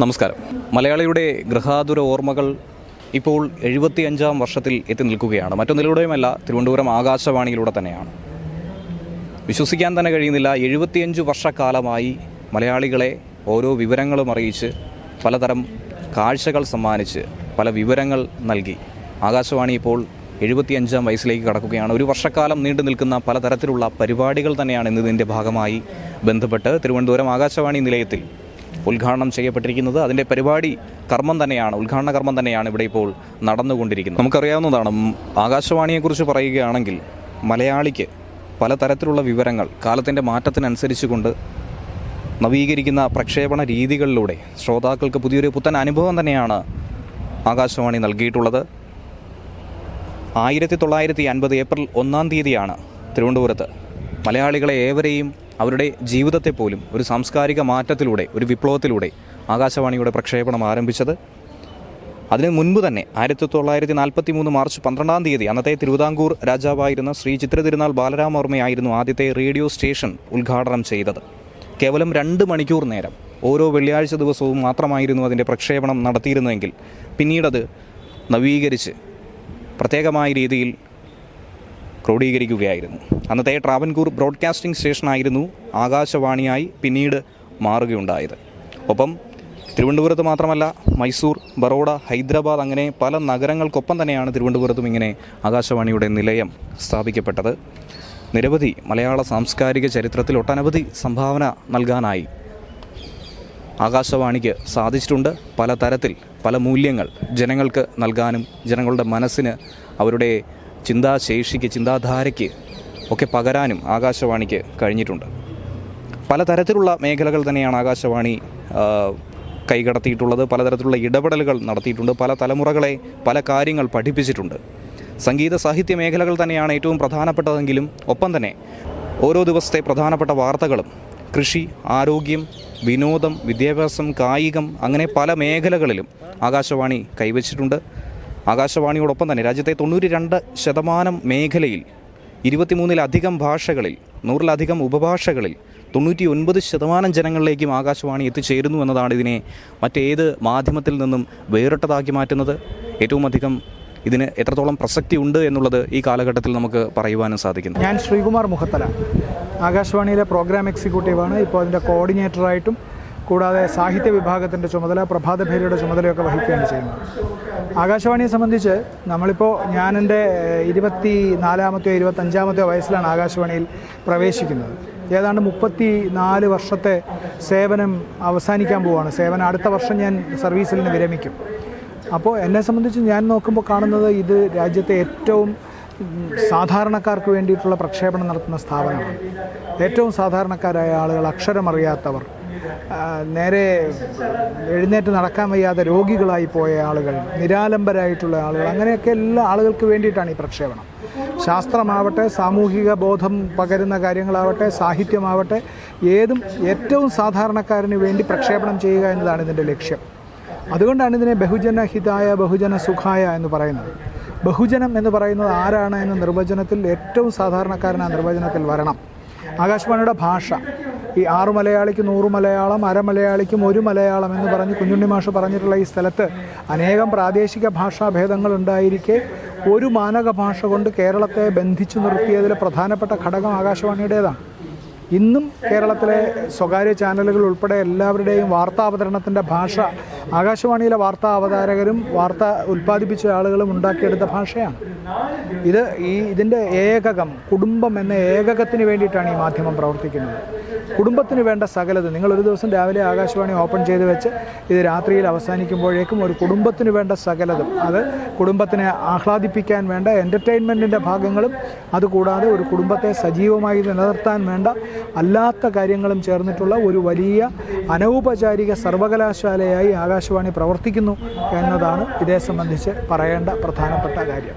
നമസ്കാരം. മലയാളിയുടെ ഗൃഹാതുര ഓർമ്മകൾ ഇപ്പോൾ എഴുപത്തിയഞ്ചാം വർഷത്തിൽ എത്തി നിൽക്കുകയാണ്. മറ്റൊന്നിലൂടെയുമല്ല തിരുവനന്തപുരം ആകാശവാണിയിലൂടെ തന്നെയാണ്. വിശ്വസിക്കാൻ തന്നെ കഴിയുന്നില്ല എഴുപത്തിയഞ്ച് വർഷക്കാലമായി മലയാളികളെ ഓരോ വിവരങ്ങളും അറിയിച്ച് പലതരം കാഴ്ചകൾ സമ്മാനിച്ച് പല വിവരങ്ങൾ നൽകി. ആകാശവാണി ഇപ്പോൾ എഴുപത്തിയഞ്ചാം വയസ്സിലേക്ക് കടക്കുകയാണ്. ഒരു വർഷക്കാലം നീണ്ടു നിൽക്കുന്ന പലതരത്തിലുള്ള പരിപാടികൾ തന്നെയാണ് ഇന്നതിന്റെ ഭാഗമായി ബന്ധപ്പെട്ട് തിരുവനന്തപുരം ആകാശവാണി നിലയത്തിൽ ഉദ്ഘാടനം ചെയ്യപ്പെട്ടിരിക്കുന്നത്. അതിന്റെ പരിപാടി കർമ്മം തന്നെയാണ് ഉദ്ഘാടന കർമ്മം തന്നെയാണ് ഇവിടെ ഇപ്പോൾ നടന്നുകൊണ്ടിരിക്കുന്നത്. നമുക്കറിയാവുന്നതാണ് ആകാശവാണിയെക്കുറിച്ച് പറയുകയാണെങ്കിൽ മലയാളിക്ക് പലതരത്തിലുള്ള വിവരങ്ങൾ കാലത്തിന്റെ മാറ്റത്തിനനുസരിച്ചുകൊണ്ട് നവീകരിക്കുന്ന പ്രക്ഷേപണ രീതികളിലൂടെ ശ്രോതാക്കൾക്ക് പുതിയൊരു പുത്തൻ അനുഭവം തന്നെയാണ് ആകാശവാണി നൽകിയിട്ടുള്ളത്. ആയിരത്തി തൊള്ളായിരത്തി അൻപത് ഏപ്രിൽ ഒന്നാം തീയതിയാണ് തിരുവനന്തപുരത്ത് മലയാളികളെ ഏവരെയും അവരുടെ ജീവിതത്തെ പോലും ഒരു സാംസ്കാരിക മാറ്റത്തിലൂടെ ഒരു വിപ്ലവത്തിലൂടെ ആകാശവാണിയുടെ പ്രക്ഷേപണം ആരംഭിച്ചത്. അതിനു മുൻപ് തന്നെ ആയിരത്തി തൊള്ളായിരത്തി നാൽപ്പത്തി മൂന്ന് മാർച്ച് പന്ത്രണ്ടാം തീയതി അന്നത്തെ തിരുവിതാംകൂർ രാജാവായിരുന്ന ശ്രീ ചിത്രതിരുനാൾ ബാലരാമവർമ്മയായിരുന്നു ആദ്യത്തെ റേഡിയോ സ്റ്റേഷൻ ഉദ്ഘാടനം ചെയ്തത്. കേവലം രണ്ട് മണിക്കൂർ നേരം ഓരോ വെള്ളിയാഴ്ച ദിവസവും മാത്രമായിരുന്നു അതിന്റെ പ്രക്ഷേപണം നടത്തിയിരുന്നതെങ്കിൽ പിന്നീടത് നവീകരിച്ച് പ്രത്യേകമായ രീതിയിൽ ക്രോഡീകരിക്കുകയായിരുന്നു. അന്നത്തെ ട്രാവൻകൂർ ബ്രോഡ്കാസ്റ്റിംഗ് സ്റ്റേഷനായിരുന്നു ആകാശവാണിയായി പിന്നീട് മാറുകയുണ്ടായത്. ഒപ്പം തിരുവനന്തപുരത്ത് മാത്രമല്ല മൈസൂർ ബറോഡ ഹൈദരാബാദ് അങ്ങനെ പല നഗരങ്ങൾക്കൊപ്പം തന്നെയാണ് തിരുവനന്തപുരത്തും ഇങ്ങനെ ആകാശവാണിയുടെ നിലയം സ്ഥാപിക്കപ്പെട്ടത്. നിരവധി മലയാള സാംസ്കാരിക ചരിത്രത്തിൽ ഒട്ടനവധി സംഭാവന നൽകാനായി ആകാശവാണിക്ക് സാധിച്ചിട്ടുണ്ട്. പല തരത്തിൽ പല മൂല്യങ്ങൾ ജനങ്ങൾക്ക് നൽകാനും ജനങ്ങളുടെ മനസ്സിന് അവരുടെ ചിന്താശേഷിക്ക് ചിന്താധാരയ്ക്ക് ഒക്കെ പകരാനും ആകാശവാണിക്ക് കഴിഞ്ഞിട്ടുണ്ട്. പലതരത്തിലുള്ള മേഖലകൾ തന്നെയാണ് ആകാശവാണി കൈകടത്തിയിട്ടുള്ളത്. പലതരത്തിലുള്ള ഇടപെടലുകൾ നടത്തിയിട്ടുണ്ട്. പല തലമുറകളെ പല കാര്യങ്ങൾ പഠിപ്പിച്ചിട്ടുണ്ട്. സംഗീത സാഹിത്യ മേഖലകൾ തന്നെയാണ് ഏറ്റവും പ്രധാനപ്പെട്ടതെങ്കിലും ഒപ്പം തന്നെ ഓരോ ദിവസത്തെ പ്രധാനപ്പെട്ട വാർത്തകളും കൃഷി ആരോഗ്യം വിനോദം വിദ്യാഭ്യാസം കായികം അങ്ങനെ പല മേഖലകളിലും ആകാശവാണി കൈവച്ചിട്ടുണ്ട്. ആകാശവാണിയോടൊപ്പം തന്നെ രാജ്യത്തെ തൊണ്ണൂറ്റി രണ്ട് ശതമാനം മേഖലയിൽ ഇരുപത്തിമൂന്നിലധികം ഭാഷകളിൽ നൂറിലധികം ഉപഭാഷകളിൽ തൊണ്ണൂറ്റി ഒൻപത് ശതമാനം ജനങ്ങളിലേക്കും ആകാശവാണി എത്തിച്ചേരുന്നു എന്നതാണ് ഇതിനെ മറ്റേത് മാധ്യമത്തിൽ നിന്നും വേറിട്ടതാക്കി മാറ്റുന്നത്. ഏറ്റവും അധികം ഇതിന് എത്രത്തോളം പ്രസക്തി ഉണ്ട് എന്നുള്ളത് ഈ കാലഘട്ടത്തിൽ നമുക്ക് പറയുവാനും സാധിക്കുന്നു. ഞാൻ ശ്രീകുമാർ മുഖത്തല ആകാശവാണിയിലെ പ്രോഗ്രാം എക്സിക്യൂട്ടീവാണ്. ഇപ്പോൾ അതിന്റെ കോർഡിനേറ്ററായിട്ടും കൂടാതെ സാഹിത്യ വിഭാഗത്തിന്റെ ചുമതല പ്രഭാത ഭേരിയുടെ ചുമതലയൊക്കെ വഹിക്കുകയാണ് ചെയ്യുന്നത്. ആകാശവാണിയെ സംബന്ധിച്ച് നമ്മളിപ്പോൾ ഞാനെന്റെ ഇരുപത്തി നാലാമത്തെയോ ഇരുപത്തഞ്ചാമത്തെയോ വയസ്സിലാണ് ആകാശവാണിയിൽ പ്രവേശിക്കുന്നത്. ഏതാണ്ട് മുപ്പത്തി നാല് വർഷത്തെ സേവനം അവസാനിക്കാൻ പോവുകയാണ് സേവനം അടുത്ത വർഷം ഞാൻ സർവീസിൽ നിന്ന് വിരമിക്കും. അപ്പോൾ എന്നെ സംബന്ധിച്ച് ഞാൻ നോക്കുമ്പോൾ കാണുന്നത് ഇത് രാജ്യത്തെ ഏറ്റവും സാധാരണക്കാർക്ക് വേണ്ടിയിട്ടുള്ള പ്രക്ഷേപണം നടത്തുന്ന സ്ഥാപനമാണ്. ഏറ്റവും സാധാരണക്കാരായ ആളുകൾ അക്ഷരമറിയാത്തവർ നേരെ എഴുന്നേറ്റ് നടക്കാൻ വയ്യാതെ രോഗികളായി പോയ ആളുകൾ നിരാലംബരായിട്ടുള്ള ആളുകൾ അങ്ങനെയൊക്കെ എല്ലാ ആളുകൾക്ക് വേണ്ടിയിട്ടാണ് ഈ പ്രക്ഷേപണം. ശാസ്ത്രമാവട്ടെ സാമൂഹിക ബോധം പകരുന്ന കാര്യങ്ങളാവട്ടെ സാഹിത്യമാവട്ടെ ഏതും ഏറ്റവും സാധാരണക്കാരന് വേണ്ടി പ്രക്ഷേപണം ചെയ്യുക എന്നതാണ് ഇതിന്റെ ലക്ഷ്യം. അതുകൊണ്ടാണ് ഇതിനെ ബഹുജന ഹിതായ ബഹുജന സുഖായ എന്ന് പറയുന്നത്. ബഹുജനം എന്ന് പറയുന്നത് ആരാണ് എന്ന നിർവചനത്തിൽ ഏറ്റവും സാധാരണക്കാരൻ ആ നിർവചനത്തിൽ വരണം. ആകാശവാണിയുടെ ഭാഷ. ഈ ആറു മലയാളിക്ക് നൂറ് മലയാളം അര മലയാളിക്കും ഒരു മലയാളം എന്ന് പറഞ്ഞ് കുഞ്ഞുണ്ണി മാഷ് പറഞ്ഞിട്ടുള്ള ഈ സ്ഥലത്ത് അനേകം പ്രാദേശിക ഭാഷാഭേദങ്ങൾ ഉണ്ടായിരിക്കെ ഒരു മാനക ഭാഷ കൊണ്ട് കേരളത്തെ ബന്ധിച്ചു നിർത്തിയതിലെ പ്രധാനപ്പെട്ട ഘടകം ആകാശവാണിയുടേതാണ്. ഇന്നും കേരളത്തിലെ സ്വകാര്യ ചാനലുകൾ ഉൾപ്പെടെ എല്ലാവരുടെയും വാർത്താ അവതരണത്തിന്റെ ഭാഷ ആകാശവാണിയിലെ വാർത്താ അവതാരകരും വാർത്ത ഉൽപ്പാദിപ്പിച്ച ആളുകളും ഉണ്ടാക്കിയെടുത്ത ഭാഷയാണ്. ഇത് ഈ ഇതിന്റെ ഏകകം കുടുംബം എന്ന ഏകകത്തിന് വേണ്ടിയിട്ടാണ് ഈ മാധ്യമം പ്രവർത്തിക്കുന്നത്. കുടുംബത്തിന് വേണ്ട സകലത്. നിങ്ങൾ ഒരു ദിവസം രാവിലെ ആകാശവാണി ഓപ്പൺ ചെയ്ത് വെച്ച് ഇത് രാത്രിയിൽ അവസാനിക്കുമ്പോഴേക്കും ഒരു കുടുംബത്തിന് വേണ്ട സകലതും. അത് കുടുംബത്തിനെ ആഹ്ലാദിപ്പിക്കാൻ വേണ്ട എന്റർടൈൻമെന്റിന്റെ ഭാഗങ്ങളും അതുകൂടാതെ ഒരു കുടുംബത്തെ സജീവമായി നിലനിർത്താൻ വേണ്ട അല്ലാത്ത കാര്യങ്ങളും ചേർന്നിട്ടുള്ള ഒരു വലിയ അനൗപചാരിക സർവകലാശാലയായി ആകാശവാണി പ്രവർത്തിക്കുന്നു എന്നതാണ് ഇതേ സംബന്ധിച്ച് പറയേണ്ട പ്രധാനപ്പെട്ട കാര്യം.